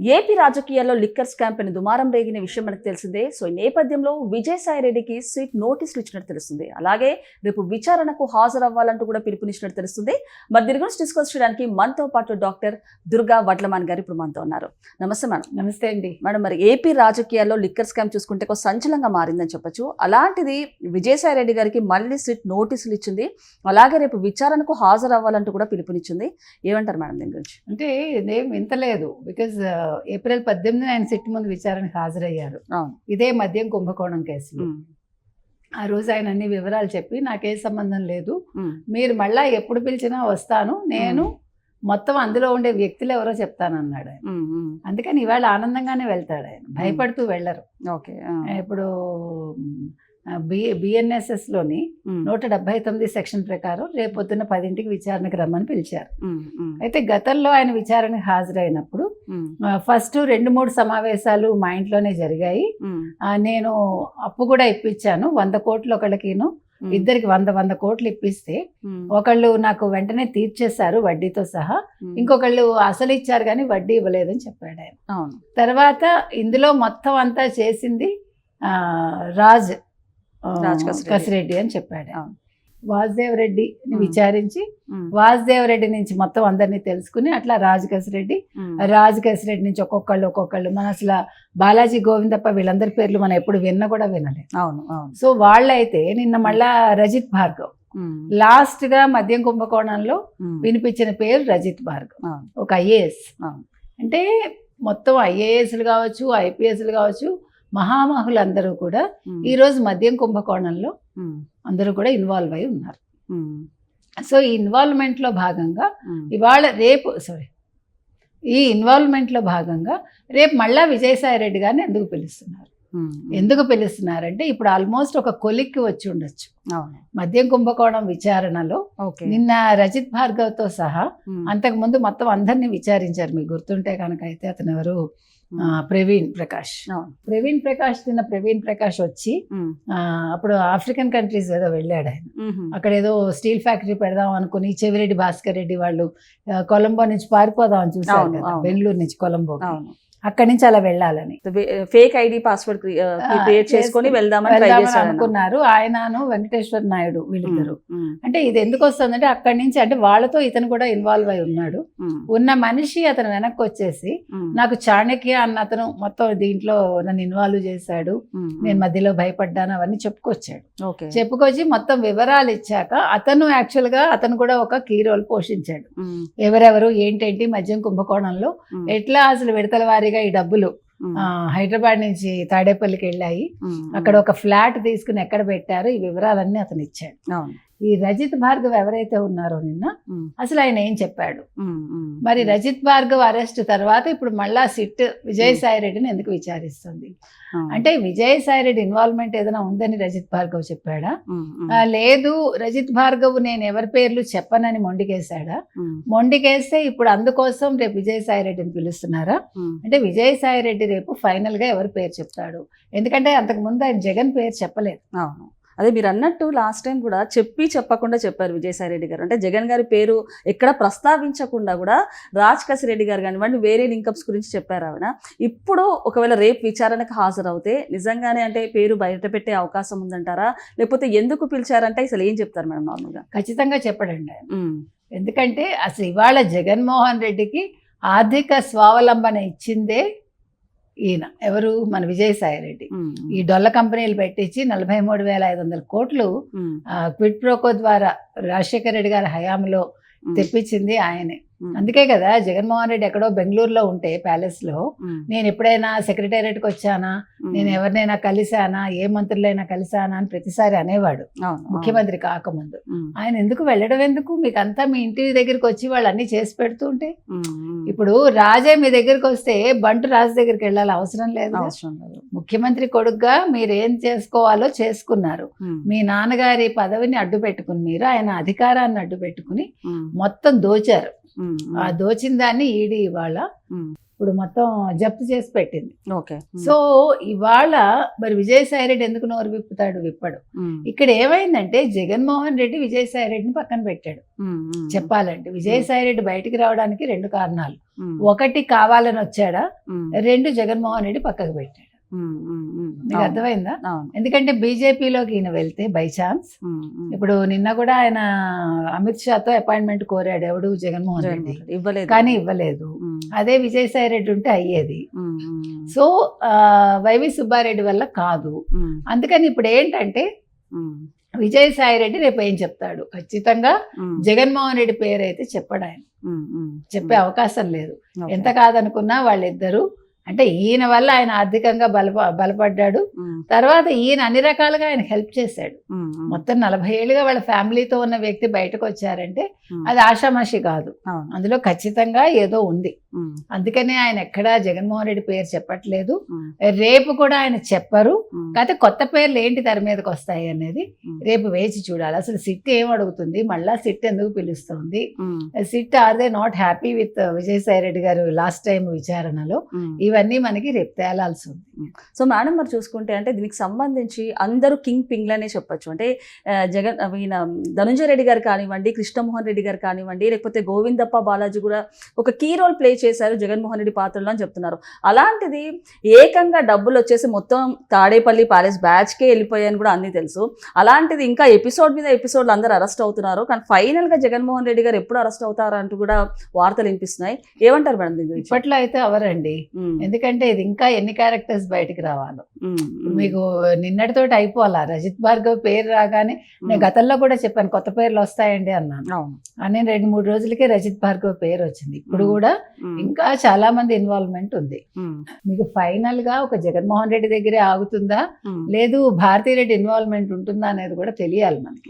AP రాజకీయాల్లో liquor పైన దుమారం రేగిన విషయం మనకు తెలిసిందే. సో ఈ నేపథ్యంలో విజయసాయి రెడ్డికి స్వీట్ నోటీసులు ఇచ్చినట్టు తెలుస్తుంది. అలాగే రేపు విచారణకు హాజరవ్వాలంటూ కూడా పిలుపునిచ్చినట్టు తెలుస్తుంది. మరి దీని గురించి డిస్కస్ చేయడానికి మనతో పాటు డాక్టర్ దుర్గా వడ్లమాన్ గారు ఇప్పుడు మనతో ఉన్నారు. నమస్తే మేడం. నమస్తే అండి. మేడం మరి ఏపీ రాజకీయాల్లో లిక్కర్ స్కామ్ చూసుకుంటే ఒక సంచలనంగా మారిందని చెప్పొచ్చు. అలాంటిది విజయసాయి రెడ్డి గారికి మళ్ళీ స్వీట్ నోటీసులు ఇచ్చింది. అలాగే రేపు విచారణకు హాజరవ్వాలంటూ కూడా పిలుపునిచ్చింది. ఏమంటారు మేడం దీని గురించి? అంటే ఇదేం వింతలేదు బికాజ్ ఏప్రిల్ పద్దెనిమిది ఆయన సిట్ ముందు విచారణకు హాజరయ్యారు. ఇదే మద్యం కుంభకోణం కేసులో. ఆ రోజు ఆయన అన్ని వివరాలు చెప్పి నాకే సంబంధం లేదు. మీరు మళ్ళా ఎప్పుడు పిలిచినా వస్తాను. నేను మొత్తం అందులో ఉండే వ్యక్తులు ఎవరో చెప్తానన్నాడు ఆయన. అందుకని ఇవాళ ఆనందంగానే వెళ్తాడు ఆయన. భయపడుతూ వెళ్ళరు. ఓకే. ఇప్పుడు బి బిఎన్ఎస్ఎస్లోని ఉమ్, నూట డెబ్బై తొమ్మిది సెక్షన్ ప్రకారం రేపు పొద్దున్న పదింటికి విచారణకు రమ్మని పిలిచారు. అయితే గతంలో ఆయన విచారణకు హాజరైనప్పుడు ఫస్ట్ రెండు మూడు సమావేశాలు మా ఇంట్లోనే జరిగాయి. నేను అప్పు కూడా ఇప్పించాను వంద కోట్లు ఒకళ్ళకిను. ఇద్దరికి వంద వంద కోట్లు ఇప్పిస్తే ఒకళ్ళు నాకు వెంటనే తీర్చేశారు వడ్డీతో సహా. ఇంకొకళ్ళు అసలు ఇచ్చారు కానీ వడ్డీ ఇవ్వలేదని చెప్పాడు ఆయన. తర్వాత ఇందులో మొత్తం అంతా చేసింది ఆ, రాజ్ కసిరెడ్డి. అని చెప్పాడు. వాసుదేవ్ రెడ్డిని. విచారించి వాసుదేవ్ రెడ్డి నుంచి మొత్తం అందరినీ తెలుసుకుని అట్లా రాజ్ కసిరెడ్డి ఉమ్, రాజ్ కసిరెడ్డి నుంచి ఒక్కొక్కళ్ళు ఒక్కొక్కళ్ళు. మన అసలు బాలాజీ గోవిందప్ప వీళ్ళందరి పేర్లు మనం ఎప్పుడు విన్న కూడా వినలేదు. అవును అవును. సో వాళ్ళైతే నిన్న మళ్ళా రజిత్ భార్గవ్. లాస్ట్గా మద్యం కుంభకోణంలో వినిపించిన పేరు రజిత్ భార్గవ్. ఒక ఐఏఎస్. అంటే మొత్తం ఐఏఎస్లు కావచ్చు ఐపీఎస్లు కావచ్చు మహామహులందరూ కూడా ఈ రోజు మద్యం కుంభకోణంలో అందరూ కూడా ఇన్వాల్వ్ అయి ఉన్నారు. సో ఈ ఇన్వాల్వ్మెంట్లో భాగంగా ఇవాళ రేపు సారీ ఈ ఇన్వాల్వ్మెంట్లో భాగంగా రేపు మళ్ళా విజయసాయి రెడ్డి గారిని ఎందుకు పిలుస్తున్నారు? ఎందుకు పిలుస్తున్నారంటే ఇప్పుడు ఆల్మోస్ట్ ఒక కొలిక్కి వచ్చి ఉండొచ్చు. మద్యం కుంభకోణం విచారణలో నిన్న రజిత్ భార్గవ్తో సహా ఉమ్, అంతకు ముందు మొత్తం అందరినీ విచారించారు. మీకు గుర్తుంటే కనుక అయితే అతను ఎవరు? ప్రవీణ్ ప్రకాష్. ప్రవీణ్ ప్రకాష్ నిన్న ప్రవీణ్ ప్రకాష్ వచ్చి అప్పుడు ఆఫ్రికన్ కంట్రీస్ ఏదో వెళ్ళాడు ఆయన. అక్కడ ఏదో స్టీల్ ఫ్యాక్టరీ పెడదాం అనుకుని చెవిరెడ్డి భాస్కర్ రెడ్డి వాళ్ళు కొలంబో నుంచి పారిపోదాం అని చూసారు. బెంగళూరు నుంచి కొలంబో అక్కడి నుంచి అలా వెళ్ళాలని. ఫేక్ ఐడి పాస్వర్డ్ క్రియేట్ చేసుకొని వెళ్దామని అనుకున్నారు. ఆయనను వెంకటేశ్వర నాయుడు వీళ్ళిద్దరు. అంటే ఇది ఎందుకు వస్తుందంటే అక్కడి నుంచి అంటే వాళ్ళతో ఇతను కూడా ఇన్వాల్వ్ అయి ఉన్నాడు. ఉన్న మనిషి అతను వెనక్కి వచ్చేసి నాకు చాణక్య అన్న అతను మొత్తం దీంట్లో నన్ను ఇన్వాల్వ్ చేశాడు. నేను మధ్యలో భయపడ్డాను అవన్నీ చెప్పుకొచ్చాడు. ఓకే. చెప్పుకొచ్చి మొత్తం వివరాలు ఇచ్చాక అతను యాక్చువల్గా అతను కూడా ఒక కీ రోల్ పోషించాడు. ఎవరెవరు ఏంటేంటి మద్యం కుంభకోణంలో ఎట్లా అసలు విడతల వారీగా ఈ డబ్బులు హైదరాబాద్ నుంచి తాడేపల్లికి వెళ్ళాయి. అక్కడ ఒక ఫ్లాట్ తీసుకుని ఎక్కడ పెట్టారు ఈ వివరాలన్నీ అతను ఇచ్చాడు. అవును. ఈ రజిత్ భార్గవ్ ఎవరైతే ఉన్నారో నిన్న అసలు ఆయన ఏం చెప్పాడు? మరి రజిత్ భార్గవ్ అరెస్ట్ తర్వాత ఇప్పుడు మళ్ళా సిట్ విజయసాయి రెడ్డిని ఎందుకు విచారిస్తుంది. అంటే విజయసాయి రెడ్డి ఇన్వాల్వ్మెంట్ ఏదైనా ఉందని రజిత్ భార్గవ్ చెప్పాడా? లేదు రజిత్ భార్గవ్ నేను ఎవరి పేర్లు చెప్పనని మొండికేశాడా? మొండికేస్తే ఇప్పుడు అందుకోసం రేపు విజయసాయి రెడ్డిని పిలుస్తున్నారా? అంటే విజయసాయి రెడ్డి రేపు ఫైనల్గా ఎవరి పేరు చెప్తాడు? ఎందుకంటే అంతకు ముందు ఆయన జగన్ పేరు చెప్పలేదు. అవును. అదే మీరు అన్నట్టు లాస్ట్ టైం కూడా చెప్పి చెప్పకుండా చెప్పారు విజయసాయి రెడ్డి గారు. అంటే జగన్ గారి పేరు ఎక్కడ ప్రస్తావించకుండా కూడా రాజ్ కసిరెడ్డి గారు కానివ్వండి వేరే లింకప్స్ గురించి చెప్పారు ఆవిడ. ఇప్పుడు ఒకవేళ రేపు విచారణకు హాజరవుతే నిజంగానే అంటే పేరు బయట పెట్టే అవకాశం ఉందంటారా? లేకపోతే ఎందుకు పిలిచారంటే అసలు ఏం చెప్తారు మేడం నార్మల్గా? ఖచ్చితంగా చెప్పడండి. ఎందుకంటే అసలు ఇవాళ జగన్మోహన్ రెడ్డికి ఆర్థిక స్వావలంబన ఇచ్చిందే ఈయన ఎవరు? మన విజయసాయి రెడ్డి. ఈ డొల్ల కంపెనీలు పెట్టించి నలభై మూడు వేల ఐదు వందల కోట్లు క్విడ్ ప్రోకో ద్వారా రాజశేఖర రెడ్డి గారి హయాంలో తెప్పించింది ఆయనే. అందుకే కదా జగన్మోహన్ రెడ్డి ఎక్కడో బెంగళూరులో ఉంటే ప్యాలెస్లో నేను ఎప్పుడైనా సెక్రటేరియట్కి వచ్చానా? ఉమ్, నేను ఎవరినైనా కలిశానా? ఏ మంత్రులైనా కలిశానా అని ప్రతిసారి అనేవాడు. ముఖ్యమంత్రి కాకముందు. ఆయన ఎందుకు వెళ్ళడం ఎందుకు? మీకు అంతా మీ ఇంటి దగ్గరికి వచ్చి వాళ్ళు అన్ని చేసి పెడుతూ ఉంటే. ఇప్పుడు రాజే మీ దగ్గరికి వస్తే బంటు రాజు దగ్గరికి వెళ్ళాలి అవసరం లేదు అవసరం లేదు. ముఖ్యమంత్రి కొడుకుగా మీరు ఏం చేసుకోవాలో చేసుకున్నారు. మీ నాన్నగారి పదవిని అడ్డు పెట్టుకుని మీరు ఆయన అధికారాన్ని అడ్డు పెట్టుకుని మొత్తం దోచారు. ఆ దోచిన దాన్ని ఈడీ ఇవాళ ఇప్పుడు మొత్తం జప్తు చేసి పెట్టింది. ఓకే. సో ఇవాళ మరి విజయసాయి రెడ్డి ఎందుకు నోరు విప్పుతాడు విప్పడు? ఇక్కడ ఏమైందంటే జగన్మోహన్ రెడ్డి విజయసాయి రెడ్డిని పక్కన పెట్టాడు. చెప్పాలంటే విజయసాయి రెడ్డి బయటికి రావడానికి రెండు కారణాలు. ఒకటి కావాలని వచ్చాడా? రెండు జగన్మోహన్ రెడ్డి పక్కకు పెట్టాడు. మీకు అర్థమైందా? ఎందుకంటే బీజేపీలోకి ఈయన వెళ్తే బై ఛాన్స్. ఇప్పుడు నిన్న కూడా ఆయన అమిత్ షాతో అపాయింట్మెంట్ కోరాడు ఎవడు? జగన్మోహన్ రెడ్డి. ఇవ్వలేదు. కానీ ఇవ్వలేదు. అదే విజయసాయి రెడ్డి ఉంటే అయ్యేది. సో వైవి సుబ్బారెడ్డి వల్ల కాదు. అందుకని ఇప్పుడు ఏంటంటే విజయసాయి రెడ్డి రేపు ఏం చెప్తాడు? ఖచ్చితంగా జగన్మోహన్ రెడ్డి పేరు అయితే చెప్పడు ఆయన ఉమ్, ఉమ్, చెప్పే అవకాశం లేదు. ఎంత కాదనుకున్నా వాళ్ళిద్దరూ అంటే ఈయన వల్ల ఆయన ఆర్థికంగా బలప బలపడ్డాడు. తర్వాత ఈయన అన్ని రకాలుగా ఆయన హెల్ప్ చేశాడు. మొత్తం నలభై ఏళ్ళుగా వాళ్ళ ఫ్యామిలీతో ఉన్న వ్యక్తి బయటకు వచ్చారంటే అది ఆషామాషి కాదు. అందులో ఖచ్చితంగా ఏదో ఉంది. అందుకనే ఆయన ఎక్కడా జగన్మోహన్ రెడ్డి పేరు చెప్పట్లేదు. రేపు కూడా ఆయన చెప్పరు. కాకపోతే కొత్త పేర్లు ఏంటి తెర మీదకి వస్తాయి అనేది రేపు వేచి చూడాలి. అసలు సిట్ ఏం అడుగుతుంది? మళ్ళా సిట్ ఎందుకు పిలుస్తుంది? SIT are they not happy with Vijayasai Reddy garu last time విచారణలో. ఇవన్నీ మనకి రేపు తేలాల్సి ఉంది సో మేడం మరి చూసుకుంటే అంటే దీనికి సంబంధించి అందరూ కింగ్ పింగ్లనే చెప్పొచ్చు. అంటే జగన్ ఈయన ధనుంజయ రెడ్డి గారు కానివ్వండి కృష్ణమోహన్ రెడ్డి గారు కానివ్వండి లేకపోతే గోవిందప్ప బాలాజీ కూడా ఒక కీ రోల్ ప్లే చేశారు జగన్మోహన్ రెడ్డి పాత్రలో అని చెప్తున్నారు. అలాంటిది ఏకంగా డబ్బులు వచ్చేసి మొత్తం తాడేపల్లి ప్యాలెస్ బ్యాచ్కే వెళ్ళిపోయాయని కూడా అన్నీ తెలుసు. అలాంటిది ఇంకా ఎపిసోడ్ మీద ఎపిసోడ్లు అందరూ అరెస్ట్ అవుతున్నారు. కానీ ఫైనల్గా జగన్మోహన్ రెడ్డి గారు ఎప్పుడు అరెస్ట్ అవుతారు అంటూ కూడా వార్తలు వినిపిస్తున్నాయి. ఏమంటారు మేడం దీని ఇప్పట్లో అయితే అవరండి ఉమ్, ఎందుకంటే ఇది ఇంకా ఎన్ని క్యారెక్టర్స్ బయటికి రావాలో. మీకు నిన్నటితోటి అయిపోవాలా? రజిత్ భార్గవ్ పేరు రాగానే నేను గతంలో కూడా చెప్పాను కొత్త పేర్లు వస్తాయండి అన్నాను. అని రెండు మూడు రోజులకే రజిత్ భార్గవ్ పేరు వచ్చింది. ఇప్పుడు కూడా ఇంకా చాలా మంది ఇన్వాల్వ్మెంట్ ఉంది మీకు ఫైనల్గా ఒక జగన్మోహన్ రెడ్డి దగ్గరే ఆగుతుందా? లేదు భారతీ రెడ్డి ఇన్వాల్వ్మెంట్ ఉంటుందా అనేది కూడా తెలియాలి మనకి.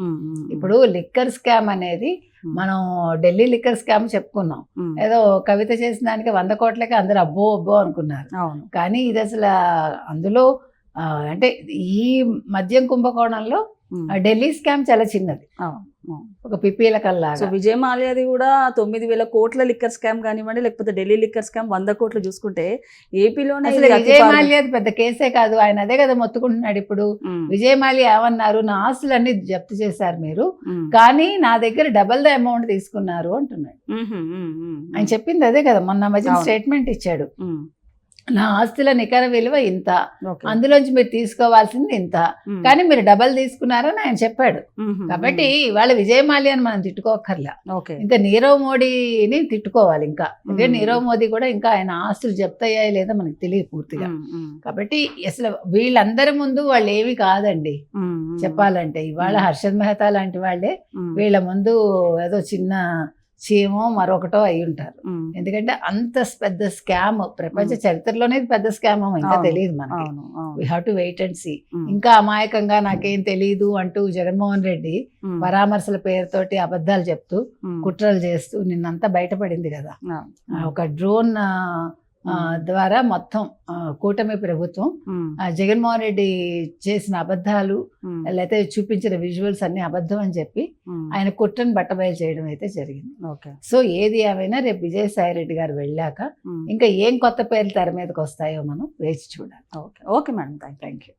ఇప్పుడు లిక్కర్ స్కామ్ అనేది మనం ఢిల్లీ లిక్కర్ స్కామ్ చెప్పుకున్నాం. ఏదో కవిత చేసిన దానికి వంద కోట్లకి అందరు అబ్బో అబ్బో అనుకున్నారు. అవును. కానీ ఇది అసలు అందులో అంటే ఈ మద్యం కుంభకోణంలో ఢిల్లీ స్కామ్ చాలా చిన్నది. ఒక పిప్పీల సో కల్లాగా విజయ్ మాల్యాది కూడా తొమ్మిది వేల కోట్ల లిక్కర్ స్కామ్ కానివ్వండి లేకపోతే ఢిల్లీ లిక్కర్ స్కామ్ వంద కోట్లు చూసుకుంటే ఏపీలోనే అసలు ఇది అతి విజయ్ పారు- మాల్యా పెద్ద కేసే కాదు. ఆయన అదే కదా మొత్తుకుంటున్నాడు ఇప్పుడు. ఉమ్, విజయ్ మాల్యా ఏమన్నారు? నా ఆస్తులన్నీ జప్తు చేశారు మీరు. కానీ నా దగ్గర డబల్ ద అమౌంట్ తీసుకున్నారు అంటున్నాడు. ఆయన చెప్పింది అదే కదా. మొన్న మధ్య. స్టేట్మెంట్ ఇచ్చాడు. నా ఆస్తుల నికర విలువ ఇంత. అందులోంచి మీరు తీసుకోవాల్సింది ఇంత. కానీ మీరు డబల్ తీసుకున్నారని ఆయన చెప్పాడు. కాబట్టి ఇవాళ విజయ్ మాల్యాని మనం తిట్టుకోకర్లా ఇంకా నీరవ్ మోడీని తిట్టుకోవాలి ఇంకా. ఇదే మ్మ్. నీరవ్ మోదీ కూడా ఇంకా ఆయన ఆస్తులు జప్తయ్యాయి లేదో మనకి తెలియదు పూర్తిగా. కాబట్టి అసలు వీళ్ళందరి ముందు వాళ్ళు ఏమి కాదండి. చెప్పాలంటే ఇవాళ. హర్షద్ మెహతా లాంటి వాళ్ళే వీళ్ళ ముందు ఏదో చిన్న చీమో మరొకటో అయి ఉంటారు ఎందుకంటే అంత పెద్ద స్కామ్ ప్రపంచ. చరిత్రలోనే పెద్ద స్కామ్ ఇంకా తెలియదు మనకి. We have to wait and see ఇంకా అమాయకంగా నాకేం తెలియదు అంటూ జగన్మోహన్ రెడ్డి పరామర్శల పేరుతోటి అబద్ధాలు చెప్తూ కుట్రలు చేస్తూ నిన్నంతా బయటపడింది కదా. ఒక డ్రోన్ ద్వారా మొత్తం కూటమి ప్రభుత్వం జగన్మోహన్ రెడ్డి చేసిన అబద్ధాలు లేకపోతే చూపించిన విజువల్స్ అన్ని అబద్ధం అని చెప్పి ఆయన కుట్రను బట్టబయలు చేయడం అయితే జరిగింది. ఓకే. సో ఏది ఏమైనా రేపు విజయసాయి రెడ్డి గారు వెళ్ళాక ఇంకా ఏం కొత్త పేర్లు తెర మీదకి వస్తాయో మనం వేచి చూడాలి. Okay. Okay madam. Thank you